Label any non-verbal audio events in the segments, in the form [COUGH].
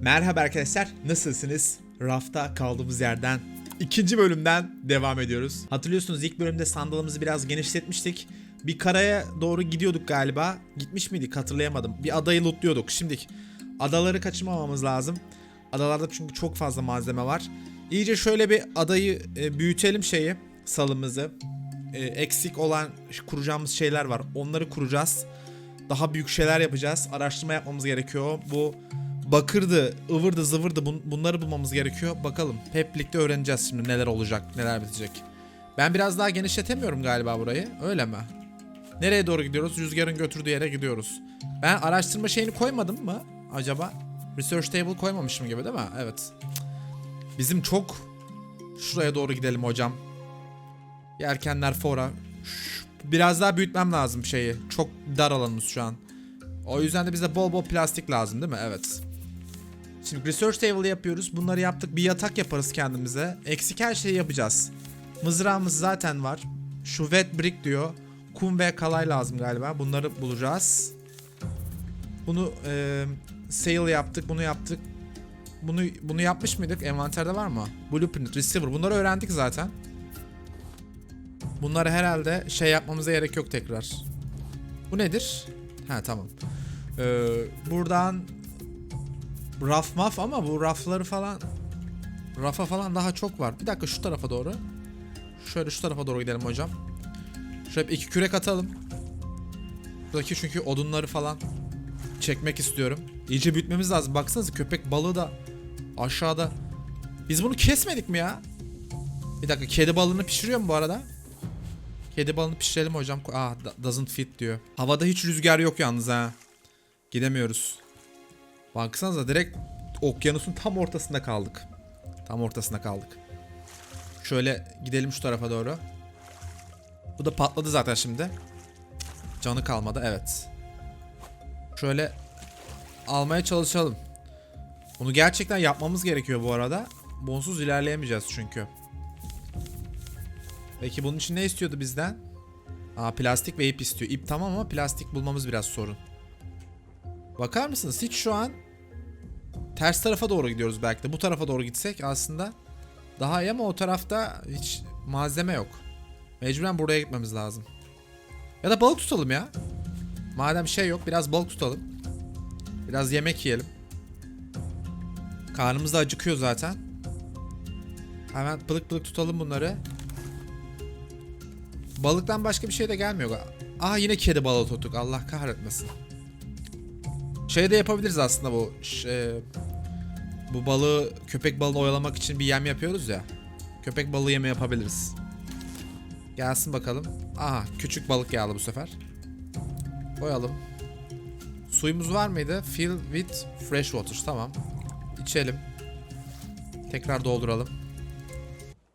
Merhaba arkadaşlar, nasılsınız? Rafta kaldığımız yerden ikinci bölümden devam ediyoruz. Hatırlıyorsunuz ilk bölümde sandalımızı biraz genişletmiştik. Bir karaya doğru gidiyorduk galiba. Gitmiş miydik hatırlayamadım. Bir adayı lootluyorduk. Şimdi adaları kaçırmamamız lazım. Adalarda çünkü çok fazla malzeme var. İyice şöyle bir adayı e, büyütelim şeyi, salımızı. E, eksik olan kuracağımız şeyler var. Onları kuracağız. Daha büyük şeyler yapacağız. Araştırma yapmamız gerekiyor. Bu bakırdı, ıvırdı, zıvırdı bun- bunları bulmamız gerekiyor. Bakalım. Hep birlikte öğreneceğiz şimdi neler olacak, neler bitecek. Ben biraz daha genişletemiyorum galiba burayı. Öyle mi? Nereye doğru gidiyoruz? Rüzgarın götürdüğü yere gidiyoruz. Ben araştırma şeyini koymadım mı acaba? Research table koymamışım gibi değil mi? Evet. Bizim çok şuraya doğru gidelim hocam. Yelkenler fora. Biraz daha büyütmem lazım şeyi. Çok dar alanımız şu an. O yüzden de bize bol bol plastik lazım değil mi? Evet. Şimdi research table yapıyoruz. Bunları yaptık. Bir yatak yaparız kendimize. Eksik her şeyi yapacağız. Mızrağımız zaten var. Şu wet brick diyor. Kum ve kalay lazım galiba. Bunları bulacağız. Bunu e, sale yaptık. Bunu yaptık. Bunu bunu yapmış mıydık? Envanterde var mı? Blueprint, receiver. Bunları öğrendik zaten. Bunları herhalde şey yapmamıza gerek yok tekrar. Bu nedir? Ha tamam. Ee, buradan raf maf ama bu rafları falan rafa falan daha çok var. Bir dakika şu tarafa doğru. Şöyle şu tarafa doğru gidelim hocam. Şöyle iki kürek atalım. Buradaki çünkü odunları falan çekmek istiyorum. İyice büyütmemiz lazım. Baksanıza köpek balığı da aşağıda. Biz bunu kesmedik mi ya? Bir dakika kedi balığını pişiriyor mu bu arada? Kedi balını pişirelim hocam. Ah do- doesn't fit diyor. Havada hiç rüzgar yok yalnız ha. Gidemiyoruz. Baksanıza direkt okyanusun tam ortasında kaldık. Tam ortasında kaldık. Şöyle gidelim şu tarafa doğru. Bu da patladı zaten şimdi. Canı kalmadı evet. Şöyle almaya çalışalım. Bunu gerçekten yapmamız gerekiyor bu arada. Bonsuz ilerleyemeyeceğiz çünkü. Peki bunun için ne istiyordu bizden? Aa plastik ve ip istiyor. İp tamam ama plastik bulmamız biraz sorun. Bakar mısınız? Hiç şu an ters tarafa doğru gidiyoruz belki de. Bu tarafa doğru gitsek aslında daha iyi ama o tarafta hiç malzeme yok. Mecburen buraya gitmemiz lazım. Ya da balık tutalım ya. Madem şey yok biraz balık tutalım. Biraz yemek yiyelim. Karnımız da acıkıyor zaten. Hemen pılık pılık tutalım bunları. Balıktan başka bir şey de gelmiyor. Aa yine kedi balığı tuttuk. Allah kahretmesin. Şey de yapabiliriz aslında bu. Şey, bu balığı köpek balığını oyalamak için bir yem yapıyoruz ya. Köpek balığı yemi yapabiliriz. Gelsin bakalım. Aha küçük balık geldi bu sefer. Koyalım. Suyumuz var mıydı? Fill with fresh water. Tamam. İçelim. Tekrar dolduralım.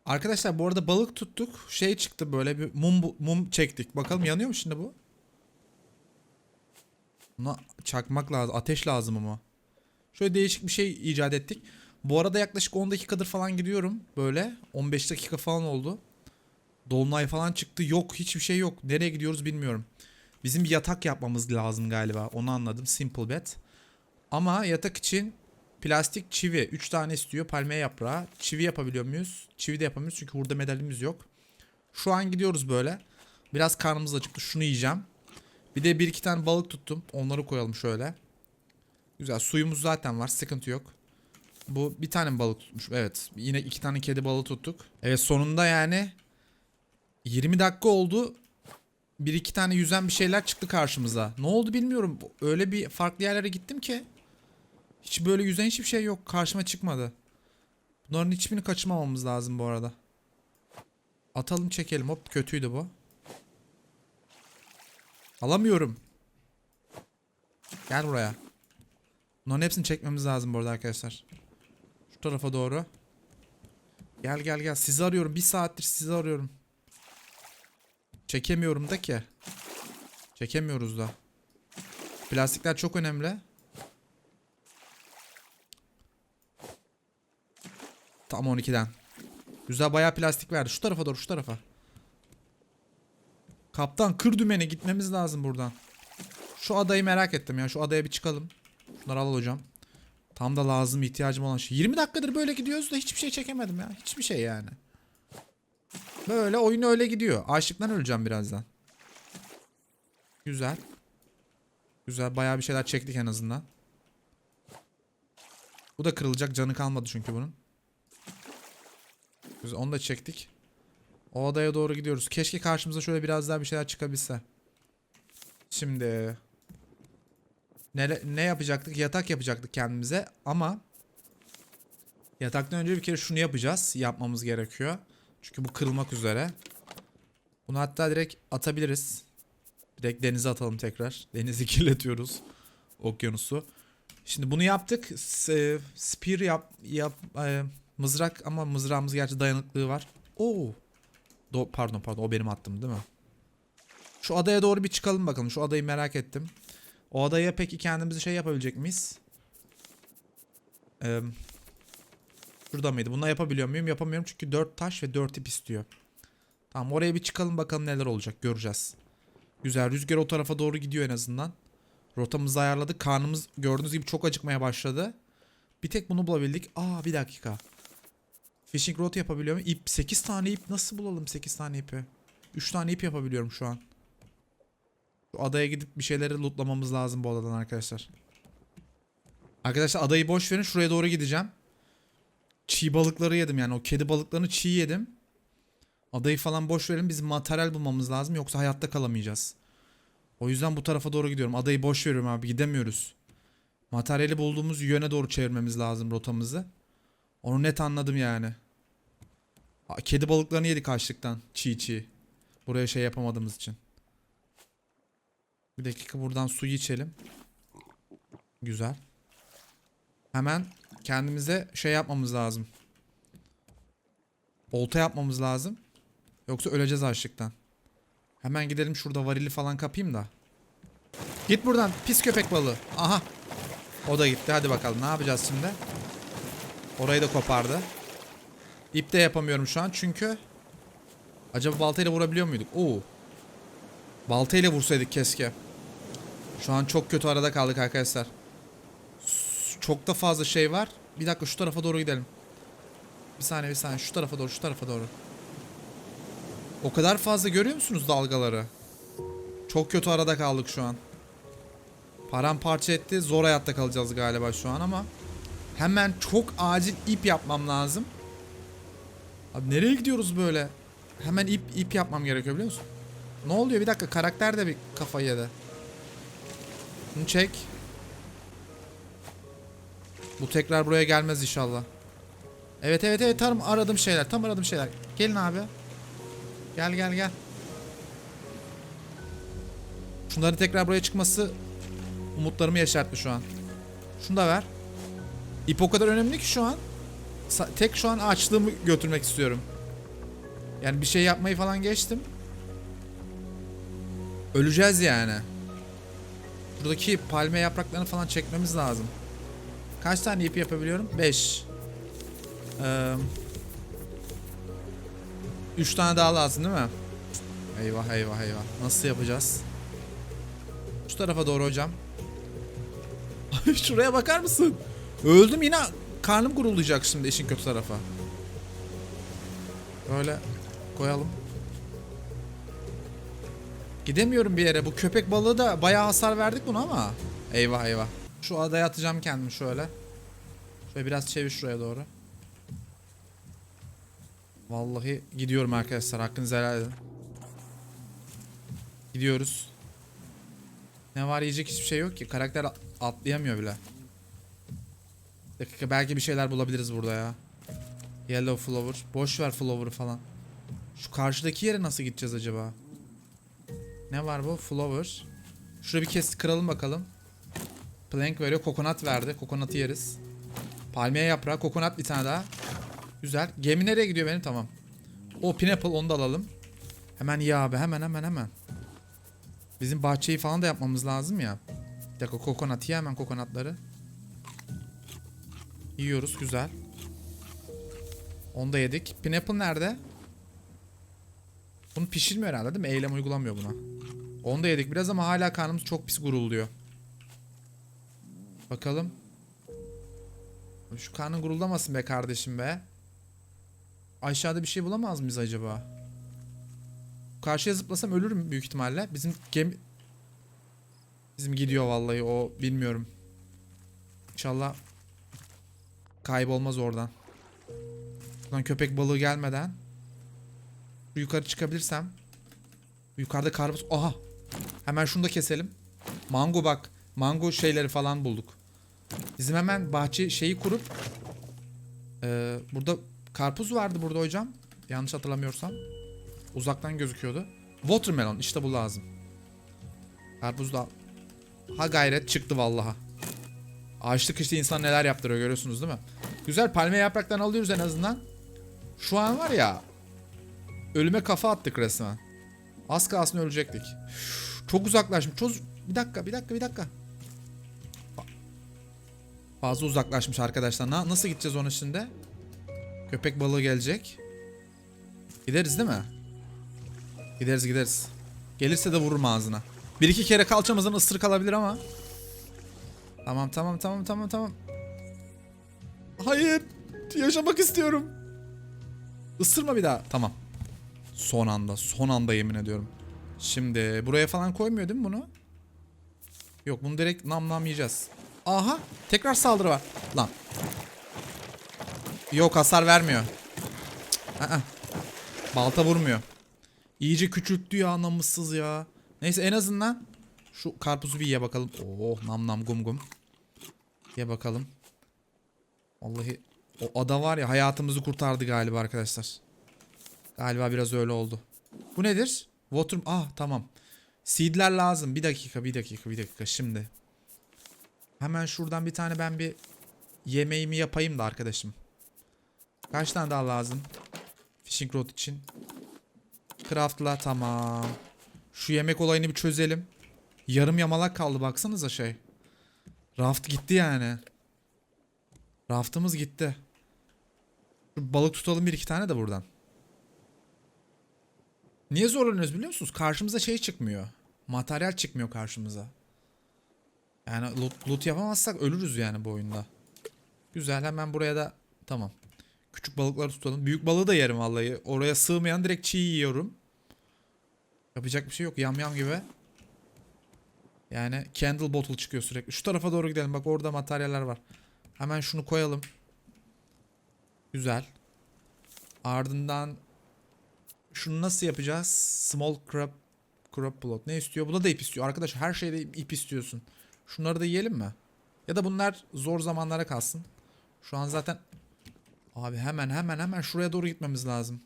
Arkadaşlar bu arada balık tuttuk. Şey çıktı böyle bir mum mum çektik. Bakalım yanıyor mu şimdi bu? Buna çakmak lazım. Ateş lazım ama. Şöyle değişik bir şey icat ettik. Bu arada yaklaşık 10 dakikadır falan gidiyorum. Böyle 15 dakika falan oldu. Dolunay falan çıktı. Yok hiçbir şey yok. Nereye gidiyoruz bilmiyorum. Bizim bir yatak yapmamız lazım galiba. Onu anladım. Simple bed. Ama yatak için plastik çivi 3 tane istiyor. Palmiye yaprağı. Çivi yapabiliyor muyuz? Çivi de yapamıyoruz çünkü burada medalimiz yok. Şu an gidiyoruz böyle. Biraz karnımız acıktı. Şunu yiyeceğim. Bir de bir iki tane balık tuttum. Onları koyalım şöyle. Güzel. Suyumuz zaten var. Sıkıntı yok. Bu bir tane balık tutmuş? Evet. Yine iki tane kedi balığı tuttuk. Evet sonunda yani 20 dakika oldu. Bir iki tane yüzen bir şeyler çıktı karşımıza. Ne oldu bilmiyorum. Öyle bir farklı yerlere gittim ki. Hiç böyle yüzen hiçbir şey yok. Karşıma çıkmadı. Bunların hiçbirini kaçırmamamız lazım bu arada. Atalım çekelim. Hop kötüydü bu. Alamıyorum. Gel buraya. Bunların hepsini çekmemiz lazım bu arada arkadaşlar. Şu tarafa doğru. Gel gel gel. Sizi arıyorum. Bir saattir sizi arıyorum. Çekemiyorum da ki. Çekemiyoruz da. Plastikler çok önemli. Tam 12'den. Güzel bayağı plastik verdi. Şu tarafa doğru şu tarafa. Kaptan kır dümeni gitmemiz lazım buradan. Şu adayı merak ettim ya. Şu adaya bir çıkalım. Şunları al hocam. Tam da lazım ihtiyacım olan şey. 20 dakikadır böyle gidiyoruz da hiçbir şey çekemedim ya. Hiçbir şey yani. Böyle oyun öyle gidiyor. Açlıktan öleceğim birazdan. Güzel. Güzel bayağı bir şeyler çektik en azından. Bu da kırılacak canı kalmadı çünkü bunun. Güzel onu da çektik. O odaya doğru gidiyoruz. Keşke karşımıza şöyle biraz daha bir şeyler çıkabilse. Şimdi ne, ne yapacaktık? Yatak yapacaktık kendimize ama yataktan önce bir kere şunu yapacağız. Yapmamız gerekiyor. Çünkü bu kırılmak üzere. Bunu hatta direkt atabiliriz. Direkt denize atalım tekrar. [LAUGHS] Denizi kirletiyoruz. Okyanusu. Şimdi bunu yaptık. Spear yap, yap e, mızrak ama mızrağımız gerçi dayanıklığı var. Oo. Do- pardon pardon o benim attım değil mi? Şu adaya doğru bir çıkalım bakalım. Şu adayı merak ettim. O adaya peki kendimizi şey yapabilecek miyiz? Ee, şurada mıydı? Bununla yapabiliyor muyum? Yapamıyorum çünkü 4 taş ve 4 ip istiyor. Tamam oraya bir çıkalım bakalım neler olacak. Göreceğiz. Güzel. Rüzgar o tarafa doğru gidiyor en azından. Rotamızı ayarladık. Karnımız gördüğünüz gibi çok acıkmaya başladı. Bir tek bunu bulabildik. Aa bir dakika. Fishing rod yapabiliyor muyum? İp 8 tane ip nasıl bulalım 8 tane ipi? 3 tane ip yapabiliyorum şu an. Şu adaya gidip bir şeyleri lootlamamız lazım bu adadan arkadaşlar. Arkadaşlar adayı boş verin şuraya doğru gideceğim. Çiğ balıkları yedim yani o kedi balıklarını çiğ yedim. Adayı falan boş verin biz materyal bulmamız lazım yoksa hayatta kalamayacağız. O yüzden bu tarafa doğru gidiyorum. Adayı boş veriyorum abi gidemiyoruz. Materyali bulduğumuz yöne doğru çevirmemiz lazım rotamızı. Onu net anladım yani. Kedi balıklarını yedik açlıktan. Çiğ çiğ. Buraya şey yapamadığımız için. Bir dakika buradan suyu içelim. Güzel. Hemen kendimize şey yapmamız lazım. Olta yapmamız lazım. Yoksa öleceğiz açlıktan. Hemen gidelim şurada varili falan kapayım da. Git buradan pis köpek balığı. Aha. O da gitti. Hadi bakalım ne yapacağız şimdi? Orayı da kopardı. İp de yapamıyorum şu an çünkü Acaba baltayla vurabiliyor muyduk? Oo. Baltayla vursaydık keşke. Şu an çok kötü arada kaldık arkadaşlar. Çok da fazla şey var. Bir dakika şu tarafa doğru gidelim. Bir saniye bir saniye şu tarafa doğru şu tarafa doğru. O kadar fazla görüyor musunuz dalgaları? Çok kötü arada kaldık şu an. Paramparça etti. Zor hayatta kalacağız galiba şu an ama. Hemen çok acil ip yapmam lazım. Abi nereye gidiyoruz böyle? Hemen ip ip yapmam gerekiyor biliyor musun? Ne oluyor bir dakika karakter de bir kafayı yedi. Bunu çek. Bu tekrar buraya gelmez inşallah. Evet evet evet tam aradığım şeyler tam aradığım şeyler. Gelin abi. Gel gel gel. Şunların tekrar buraya çıkması umutlarımı yaşarttı şu an. Şunu da ver. İp o kadar önemli ki şu an. Tek şu an açlığımı götürmek istiyorum. Yani bir şey yapmayı falan geçtim. Öleceğiz yani. Buradaki palmiye yapraklarını falan çekmemiz lazım. Kaç tane ip yapabiliyorum? 5. Ee, 3 tane daha lazım değil mi? Eyvah eyvah eyvah. Nasıl yapacağız? Şu tarafa doğru hocam. [LAUGHS] Şuraya bakar mısın? Öldüm yine karnım gurulayacak şimdi işin kötü tarafa. Böyle koyalım. Gidemiyorum bir yere. Bu köpek balığı da bayağı hasar verdik buna ama. Eyvah eyvah. Şu adaya atacağım kendimi şöyle. Şöyle biraz çevir şuraya doğru. Vallahi gidiyorum arkadaşlar. Hakkınızı helal edin. Gidiyoruz. Ne var yiyecek hiçbir şey yok ki. Karakter at- atlayamıyor bile. Dakika belki bir şeyler bulabiliriz burada ya. Yellow flower. Boş ver flower'ı falan. Şu karşıdaki yere nasıl gideceğiz acaba? Ne var bu? Flower. Şurada bir kez kıralım bakalım. Plank veriyor. Kokonat verdi. Kokonatı yeriz. Palmiye yaprağı. Kokonat bir tane daha. Güzel. Gemi nereye gidiyor benim? Tamam. O pineapple onu da alalım. Hemen ya abi. Hemen hemen hemen. Bizim bahçeyi falan da yapmamız lazım ya. Bir dakika kokonat. Ye hemen kokonatları. Yiyoruz. Güzel. Onu da yedik. Pineapple nerede? Bunu pişirmiyor herhalde değil mi? Eylem uygulamıyor buna. Onu da yedik biraz ama hala karnımız çok pis gurulduyor. Bakalım. Şu karnın guruldamasın be kardeşim be. Aşağıda bir şey bulamaz mıyız acaba? Karşıya zıplasam ölürüm büyük ihtimalle. Bizim gemi... Bizim gidiyor vallahi o bilmiyorum. İnşallah kaybolmaz oradan. Buradan köpek balığı gelmeden yukarı çıkabilirsem yukarıda karpuz aha hemen şunu da keselim. Mango bak. Mango şeyleri falan bulduk. Bizim hemen bahçe şeyi kurup ee, burada karpuz vardı burada hocam. Yanlış hatırlamıyorsam. Uzaktan gözüküyordu. Watermelon işte bu lazım. Karpuz da ha gayret çıktı vallaha. Ağaçlık işte insan neler yaptırıyor görüyorsunuz değil mi? Güzel palmiye yapraklarını alıyoruz en azından. Şu an var ya ölüme kafa attık resmen. Az kalsın ölecektik. Çok uzaklaşmış. Çok... Bir dakika, bir dakika, bir dakika. Fazla uzaklaşmış arkadaşlar. Na- nasıl gideceğiz onun şimdi? Köpek balığı gelecek. Gideriz değil mi? Gideriz gideriz. Gelirse de vururum ağzına. Bir iki kere kalçamızdan ısırık alabilir ama. Tamam tamam tamam tamam tamam. Hayır. Yaşamak istiyorum. Isırma bir daha. Tamam. Son anda. Son anda yemin ediyorum. Şimdi buraya falan koymuyor değil mi bunu? Yok bunu direkt nam nam yiyeceğiz. Aha. Tekrar saldırı var. Lan. Yok hasar vermiyor. Cık, ı-ı. Balta vurmuyor. İyice küçülttü ya namussuz ya. Neyse en azından şu karpuzu bir ye bakalım. Oh nam nam gum gum. Ye bakalım. Vallahi o ada var ya hayatımızı kurtardı galiba arkadaşlar. Galiba biraz öyle oldu. Bu nedir? Water... Ah tamam. Seedler lazım. Bir dakika bir dakika bir dakika şimdi. Hemen şuradan bir tane ben bir yemeğimi yapayım da arkadaşım. Kaç tane daha lazım? Fishing rod için. Craftla tamam. Şu yemek olayını bir çözelim. Yarım yamalak kaldı baksanıza şey. Raft gitti yani. Raftımız gitti. Şu balık tutalım bir iki tane de buradan. Niye zorlanıyoruz biliyor musunuz? Karşımıza şey çıkmıyor. Materyal çıkmıyor karşımıza. Yani loot, loot yapamazsak ölürüz yani bu oyunda. Güzel hemen buraya da tamam. Küçük balıkları tutalım. Büyük balığı da yerim vallahi. Oraya sığmayan direkt çiğ yiyorum. Yapacak bir şey yok. Yam yam gibi. Yani candle bottle çıkıyor sürekli. Şu tarafa doğru gidelim. Bak orada materyaller var. Hemen şunu koyalım. Güzel. Ardından şunu nasıl yapacağız? Small crab crab plot. Ne istiyor? Bu da da ip istiyor. Arkadaş her şeyde ip istiyorsun. Şunları da yiyelim mi? Ya da bunlar zor zamanlara kalsın. Şu an zaten Abi hemen hemen hemen şuraya doğru gitmemiz lazım.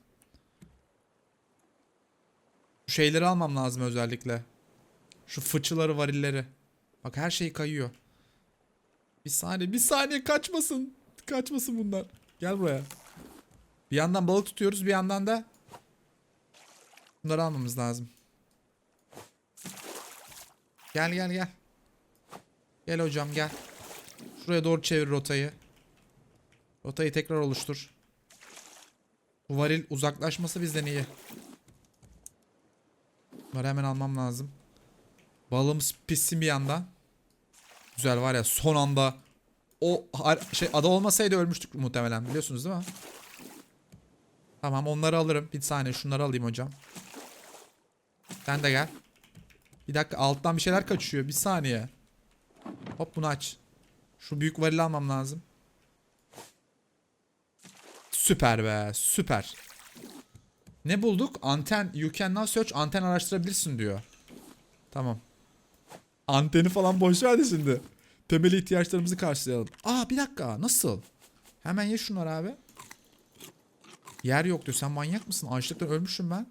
Şu şeyleri almam lazım özellikle. Şu fıçıları, varilleri. Bak her şey kayıyor. Bir saniye, bir saniye kaçmasın. Kaçmasın bunlar. Gel buraya. Bir yandan balık tutuyoruz, bir yandan da bunları almamız lazım. Gel gel gel. Gel hocam gel. Şuraya doğru çevir rotayı. Rotayı tekrar oluştur. Bu varil uzaklaşması bizden iyi. Bunları hemen almam lazım. Balığımız pissin bir yandan. Güzel var ya son anda o şey ada olmasaydı ölmüştük muhtemelen biliyorsunuz değil mi? Tamam onları alırım. Bir saniye şunları alayım hocam. Sen de gel. Bir dakika alttan bir şeyler kaçıyor. Bir saniye. Hop bunu aç. Şu büyük varili almam lazım. Süper be süper. Ne bulduk? Anten you can now search anten araştırabilirsin diyor. Tamam. Anteni falan boş ver de şimdi. Temel ihtiyaçlarımızı karşılayalım. Aa bir dakika nasıl? Hemen ye şunları abi. Yer yok diyor. Sen manyak mısın? Açlıktan ölmüşüm ben.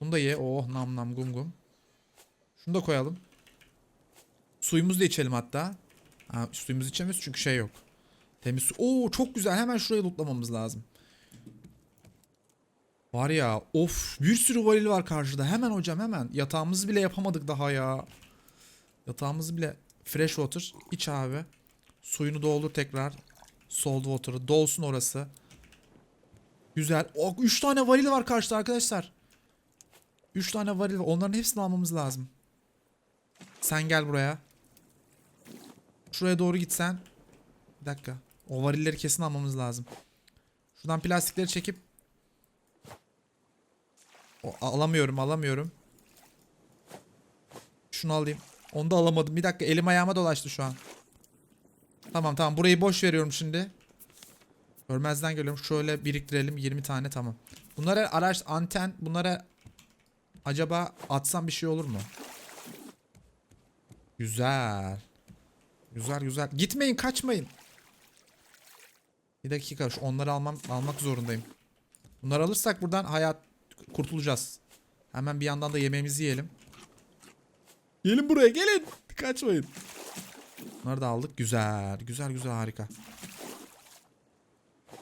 Bunu da ye. Oh nam nam gum gum. Şunu da koyalım. Suyumuzu da içelim hatta. Ha, suyumuzu içemiyoruz çünkü şey yok. Temiz su. Oo çok güzel. Hemen şurayı lootlamamız lazım. Var ya of bir sürü varil var karşıda. Hemen hocam hemen. Yatağımızı bile yapamadık daha ya. Yatağımızı bile fresh water iç abi. Suyunu doldur tekrar. Salt water'ı dolsun orası. Güzel. O 3 tane varil var karşıda arkadaşlar. 3 tane varil var. Onların hepsini almamız lazım. Sen gel buraya. Şuraya doğru gitsen. Bir dakika. O varilleri kesin almamız lazım. Şuradan plastikleri çekip o, alamıyorum alamıyorum. Şunu alayım. Onu da alamadım. Bir dakika elim ayağıma dolaştı şu an. Tamam tamam burayı boş veriyorum şimdi. Görmezden geliyorum. Şöyle biriktirelim 20 tane tamam. Bunlara araç anten bunlara acaba atsam bir şey olur mu? Güzel. Güzel güzel. Gitmeyin kaçmayın. Bir dakika şu onları almam almak zorundayım. Bunları alırsak buradan hayat kurtulacağız. Hemen bir yandan da yemeğimizi yiyelim. Gelin buraya gelin. Kaçmayın. Bunları da aldık. Güzel. Güzel güzel harika.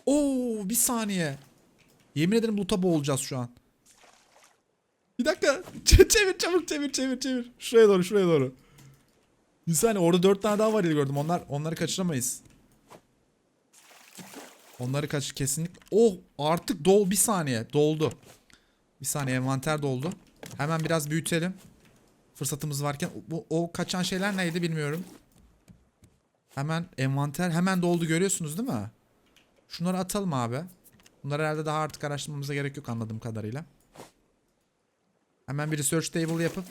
Oo bir saniye. Yemin ederim loot'a boğulacağız şu an. Bir dakika. Ç- [LAUGHS] çevir çabuk çevir çevir çevir. Şuraya doğru şuraya doğru. Bir saniye orada dört tane daha var gördüm. Onlar onları kaçıramayız. Onları kaç kesinlikle. Oh artık dol bir saniye doldu. Bir saniye envanter doldu. Hemen biraz büyütelim. Fırsatımız varken bu o kaçan şeyler neydi bilmiyorum. Hemen envanter hemen doldu görüyorsunuz değil mi? Şunları atalım abi. Bunları herhalde daha artık araştırmamıza gerek yok anladığım kadarıyla. Hemen bir research table yapıp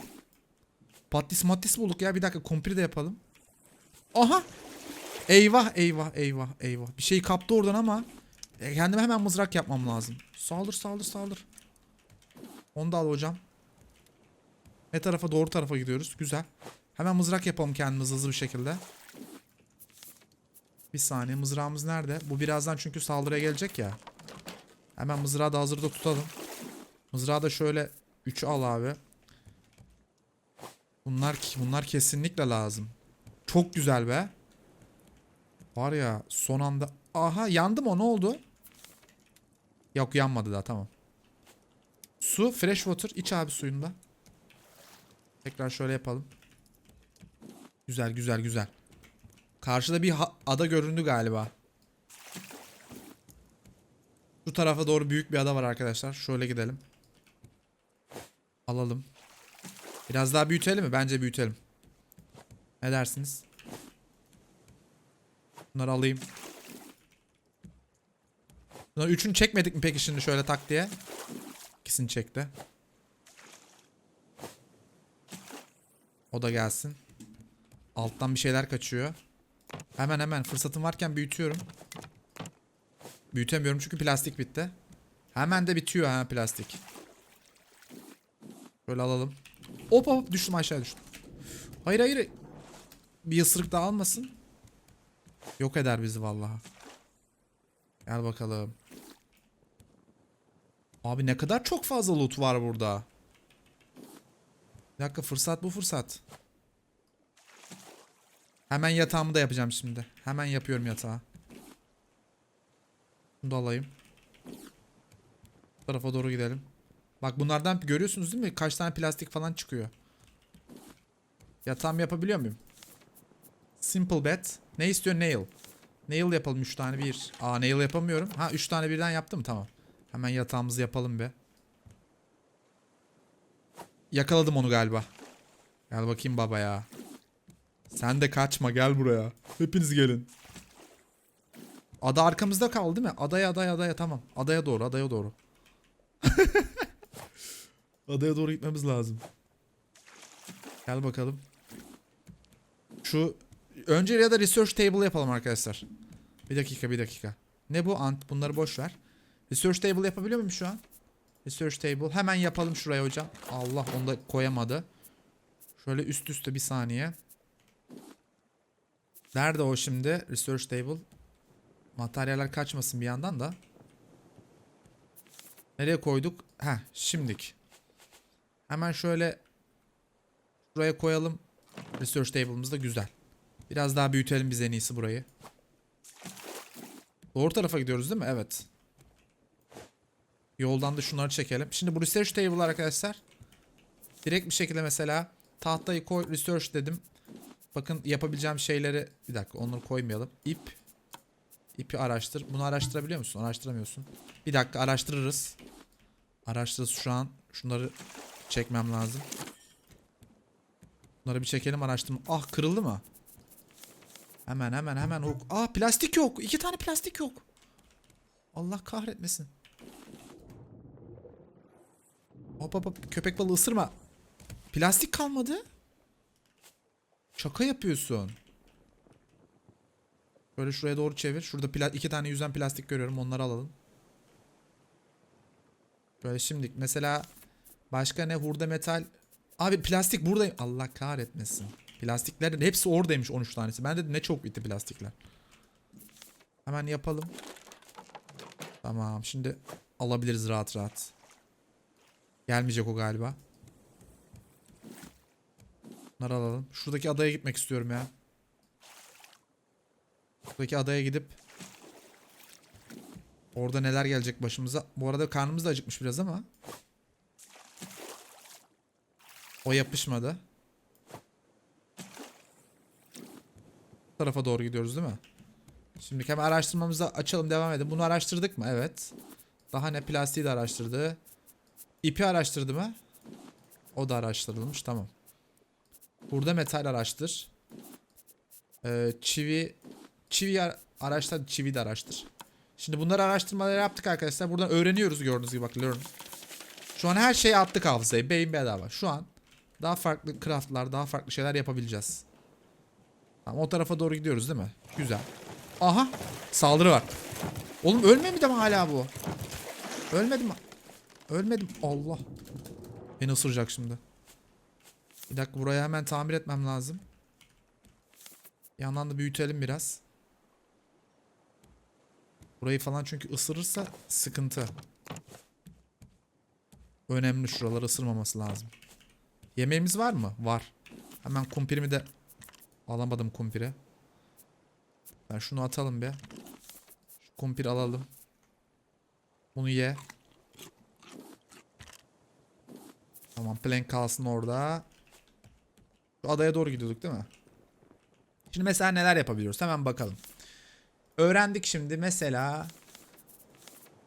Pattis mattis bulduk ya bir dakika kumpiri de yapalım. Aha Eyvah eyvah eyvah eyvah. Bir şey kaptı oradan ama e, kendime hemen mızrak yapmam lazım. Saldır saldır saldır. Onu da al hocam. Ne tarafa doğru tarafa gidiyoruz. Güzel. Hemen mızrak yapalım kendimiz hızlı bir şekilde. Bir saniye mızrağımız nerede? Bu birazdan çünkü saldırıya gelecek ya. Hemen mızrağı da hazırda tutalım. Mızrağı da şöyle 3'ü al abi. Bunlar bunlar kesinlikle lazım. Çok güzel be. Var ya son anda. Aha yandı mı o ne oldu? Yok yanmadı daha tamam. Su fresh water iç abi suyunda. Tekrar şöyle yapalım. Güzel güzel güzel. Karşıda bir ada göründü galiba. Şu tarafa doğru büyük bir ada var arkadaşlar. Şöyle gidelim. Alalım. Biraz daha büyütelim mi? Bence büyütelim. Ne dersiniz? Bunları alayım. Bunları üçünü çekmedik mi peki şimdi şöyle tak diye? İkisini çekti. O da gelsin. Alttan bir şeyler kaçıyor. Hemen hemen fırsatım varken büyütüyorum. Büyütemiyorum çünkü plastik bitti. Hemen de bitiyor ha plastik. Böyle alalım. Hop hop düştüm aşağı düştüm. Hayır hayır. Bir ısırık daha almasın. Yok eder bizi vallahi. Gel bakalım. Abi ne kadar çok fazla loot var burada. Bir dakika fırsat bu fırsat. Hemen yatağımı da yapacağım şimdi. Hemen yapıyorum yatağı. Bunu da alayım. Bu tarafa doğru gidelim. Bak bunlardan görüyorsunuz değil mi? Kaç tane plastik falan çıkıyor. Yatağımı yapabiliyor muyum? Simple bed. Ne istiyor? Nail. Nail yapalım 3 tane bir. Aa nail yapamıyorum. Ha 3 tane birden yaptım tamam. Hemen yatağımızı yapalım be. Yakaladım onu galiba. Gel bakayım baba ya. Sen de kaçma gel buraya. Hepiniz gelin. Ada arkamızda kaldı değil mi? Adaya adaya adaya tamam. Adaya doğru adaya doğru. [LAUGHS] adaya doğru gitmemiz lazım. Gel bakalım. Şu önce ya da research table yapalım arkadaşlar. Bir dakika bir dakika. Ne bu ant? Bunları boş ver. Research table yapabiliyor muyum şu an? Research table. Hemen yapalım şuraya hocam. Allah onu da koyamadı. Şöyle üst üste bir saniye. Nerede o şimdi? Research table. Materyaller kaçmasın bir yandan da. Nereye koyduk? Heh şimdik. Hemen şöyle şuraya koyalım. Research table'ımız da güzel. Biraz daha büyütelim biz en iyisi burayı. Doğru tarafa gidiyoruz değil mi? Evet. Yoldan da şunları çekelim. Şimdi bu research table arkadaşlar. Direkt bir şekilde mesela tahtayı koy research dedim. Bakın yapabileceğim şeyleri bir dakika onları koymayalım. İp. İpi araştır. Bunu araştırabiliyor musun? Araştıramıyorsun. Bir dakika araştırırız. Araştırırız şu an. Şunları çekmem lazım. Bunları bir çekelim araştırma. Ah kırıldı mı? Hemen hemen hemen hook. Aa plastik yok. İki tane plastik yok. Allah kahretmesin. Hop hop hop köpek balığı ısırma. Plastik kalmadı. Şaka yapıyorsun. Böyle şuraya doğru çevir. Şurada iki tane yüzen plastik görüyorum. Onları alalım. Böyle şimdi mesela başka ne hurda metal. Abi plastik buradayım. Allah kahretmesin. Plastiklerin hepsi oradaymış 13 tanesi. Ben dedim ne çok bitti plastikler. Hemen yapalım. Tamam şimdi alabiliriz rahat rahat. Gelmeyecek o galiba. Bunları alalım. Şuradaki adaya gitmek istiyorum ya. Şuradaki adaya gidip Orada neler gelecek başımıza. Bu arada karnımız da acıkmış biraz ama. O yapışmadı. Bu tarafa doğru gidiyoruz değil mi? Şimdi hemen araştırmamızı açalım devam edelim. Bunu araştırdık mı? Evet. Daha ne plastiği de araştırdı. İpi araştırdı mı? O da araştırılmış. Tamam. Burada metal araştır. Ee, çivi çivi ar- araştır, çivi de araştır. Şimdi bunları araştırmaları yaptık arkadaşlar. Buradan öğreniyoruz gördüğünüz gibi bak learn. Şu an her şeyi attık hafızaya. Beyin bedava. Şu an daha farklı craftlar, daha farklı şeyler yapabileceğiz. Tamam o tarafa doğru gidiyoruz değil mi? Güzel. Aha saldırı var. Oğlum ölmedi mi hala bu? Ölmedim mi? Ölmedim. Allah. Beni ısıracak şimdi. Bir dakika burayı hemen tamir etmem lazım. Yandan da büyütelim biraz. Burayı falan çünkü ısırırsa sıkıntı. Önemli şuraları ısırmaması lazım. Yemeğimiz var mı? Var. Hemen kumpirimi de alamadım kumpiri. Ben şunu atalım bir. Şu kumpir alalım. Bunu ye. Tamam plank kalsın orada. Şu adaya doğru gidiyorduk değil mi? Şimdi mesela neler yapabiliyoruz? Hemen bakalım. Öğrendik şimdi mesela.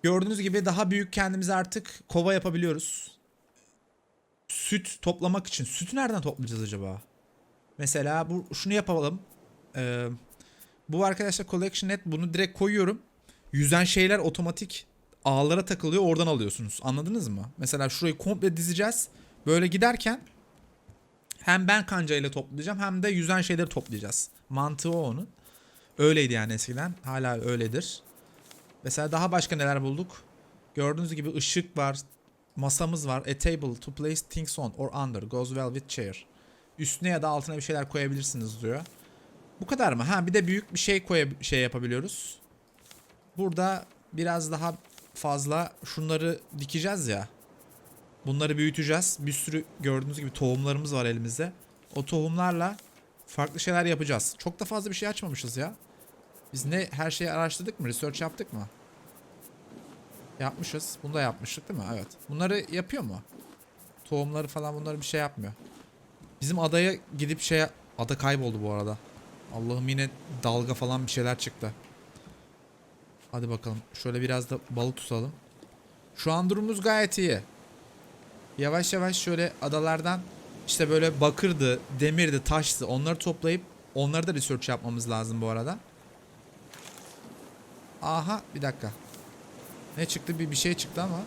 Gördüğünüz gibi daha büyük kendimize artık kova yapabiliyoruz. Süt toplamak için. Sütü nereden toplayacağız acaba? Mesela bu şunu yapalım. Ee, bu arkadaşlar collection net bunu direkt koyuyorum. Yüzen şeyler otomatik ağlara takılıyor oradan alıyorsunuz. Anladınız mı? Mesela şurayı komple dizeceğiz. Böyle giderken hem ben kancayla toplayacağım hem de yüzen şeyleri toplayacağız. Mantığı o onun. Öyleydi yani eskiden. Hala öyledir. Mesela daha başka neler bulduk? Gördüğünüz gibi ışık var. Masamız var. A table to place things on or under goes well with chair. Üstüne ya da altına bir şeyler koyabilirsiniz diyor. Bu kadar mı? Ha bir de büyük bir şey koy şey yapabiliyoruz. Burada biraz daha fazla şunları dikeceğiz ya. Bunları büyüteceğiz. Bir sürü gördüğünüz gibi tohumlarımız var elimizde. O tohumlarla farklı şeyler yapacağız. Çok da fazla bir şey açmamışız ya. Biz ne her şeyi araştırdık mı? Research yaptık mı? Yapmışız. Bunu da yapmıştık değil mi? Evet. Bunları yapıyor mu? Tohumları falan bunları bir şey yapmıyor. Bizim adaya gidip şey... Ada kayboldu bu arada. Allah'ım yine dalga falan bir şeyler çıktı. Hadi bakalım. Şöyle biraz da balık tutalım. Şu an durumumuz gayet iyi. Yavaş yavaş şöyle adalardan işte böyle bakırdı, demirdi, taştı onları toplayıp onları da research yapmamız lazım bu arada. Aha bir dakika. Ne çıktı? Bir, bir şey çıktı ama.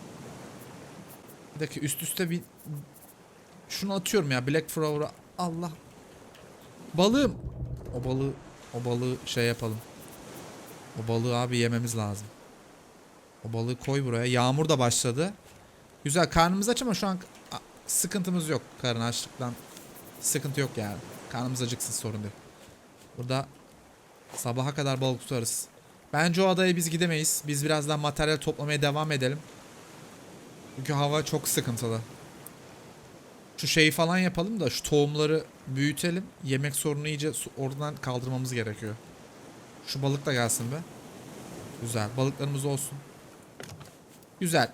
Bir dakika üst üste bir... Şunu atıyorum ya Black Flower'a. Allah. Balığım. O balığı, o balığı şey yapalım. O balığı abi yememiz lazım. O balığı koy buraya. Yağmur da başladı. Güzel karnımız aç ama şu an sıkıntımız yok karın açlıktan. Sıkıntı yok yani. Karnımız acıksın sorun değil. Burada sabaha kadar balık tutarız. Bence o adaya biz gidemeyiz. Biz birazdan materyal toplamaya devam edelim. Çünkü hava çok sıkıntılı. Şu şeyi falan yapalım da şu tohumları büyütelim. Yemek sorunu iyice oradan kaldırmamız gerekiyor. Şu balık da gelsin be. Güzel. Balıklarımız olsun. Güzel.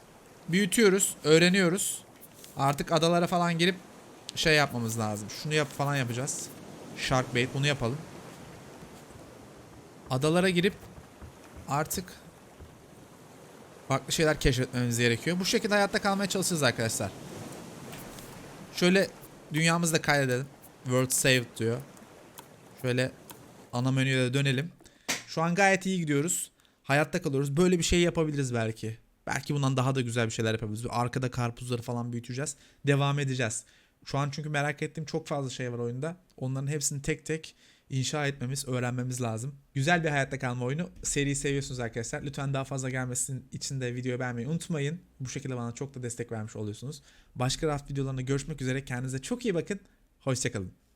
Büyütüyoruz. Öğreniyoruz. Artık adalara falan girip şey yapmamız lazım. Şunu yap falan yapacağız. Shark bait bunu yapalım. Adalara girip artık farklı şeyler keşfetmemiz gerekiyor. Bu şekilde hayatta kalmaya çalışacağız arkadaşlar. Şöyle dünyamızda kaydedelim. World saved diyor. Şöyle ana menüye dönelim. Şu an gayet iyi gidiyoruz. Hayatta kalıyoruz. Böyle bir şey yapabiliriz belki. Belki bundan daha da güzel bir şeyler yapabiliriz. Arkada karpuzları falan büyüteceğiz. Devam edeceğiz. Şu an çünkü merak ettiğim çok fazla şey var oyunda. Onların hepsini tek tek inşa etmemiz, öğrenmemiz lazım. Güzel bir hayatta kalma oyunu. Seriyi seviyorsunuz arkadaşlar. Lütfen daha fazla gelmesin için de videoyu beğenmeyi unutmayın. Bu şekilde bana çok da destek vermiş oluyorsunuz. Başka raft videolarında görüşmek üzere. Kendinize çok iyi bakın. Hoşçakalın.